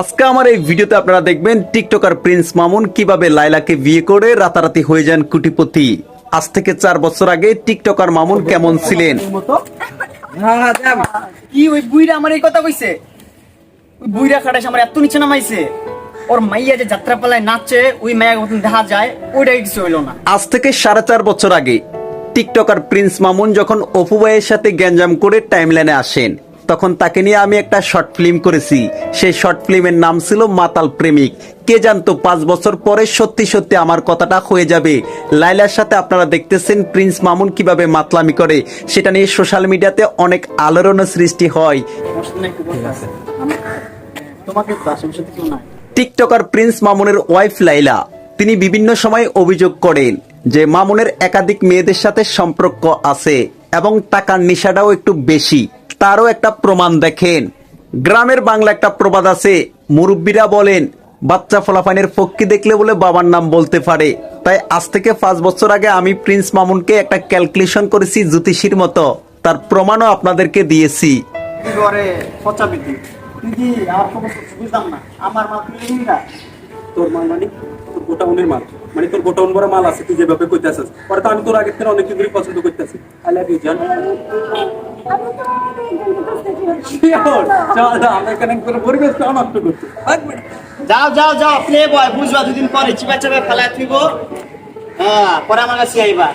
আজকে আমার এই ভিডিওতে আপনারা দেখবেন টিকটকার প্রিন্স মামুন কীভাবে লাইলাকে বিয়ে করে রাতারাতি হয়ে যান কুটিপতি। আজ থেকে চার বছর আগে টিকটকার মামুন কেমন ছিলেন? কি ওই বুইরা আমার এই কথা কইছে? ওই বুইরা খাটাস আমার এত নিচে নামাইছে। ওর মাইয়া যে যাত্রা পালায় নাচে ওই মায়া মতন দেখা যায় ওইটাই কিছু হইল না। আজ থেকে সাড়ে চার বছর আগে টিকটকার প্রিন্স মামুন যখন অপু ভাইয়ের সাথে গ্যাঞ্জাম করে টাইমলাইনে আসেন তখন তাকে নিয়ে আমি একটা শর্ট ফিল্ম করেছি। সেই শর্ট ফিল্মের নাম ছিল মাতাল প্রেমিক। কে জানতো পাঁচ বছর পরে সত্যি সত্যি আমার কথাটা হয়ে যাবে? লাইলার সাথে আপনারা দেখতেছেন প্রিন্স মামুন কীভাবে মাতলামি করে। সেটা নিয়ে সোশ্যাল মিডিয়াতে অনেক আলোড়নের সৃষ্টি হয়। তোমাকে টিকটকার প্রিন্স মামুনের ওয়াইফ লাইলা তিনি বিভিন্ন সময় অভিযোগ করেন যে মামুনের একাধিক মেয়েদের সাথে সম্পর্ক আছে। এবং টাকার নেশাটাও একটু বেশি। তারও একটা প্রমাণ দেখেন। গ্রামের বাংলা একটা প্রবাদ আছে। মুরব্বীরা বলেন, বাচ্চা ফলাফানের পক্ষী দেখলে বলে বাবার নাম বলতে পারে। তাই আজ থেকে পাঁচ বছর আগে আমি প্রিন্স মামুনকে একটা ক্যালকুলেশন করেছি জ্যোতিষীর মতো। তার প্রমাণও আপনাদেরকে দিয়েছি। আমার তোর মাল মানে তোর গোটাউনের মাল। মানে তোর গোটাউন ভরা মাল আছে, তুই যেভাবে কইতে পরে তো আমি তোর আগের থেকে অনেক কিছুই পছন্দ করতেছি আই লাভ ইউ জান বুঝবা দুদিন পরে চিপা চাপা ফেলা থইব। হ্যাঁ পরে আমার কাছে আইবা।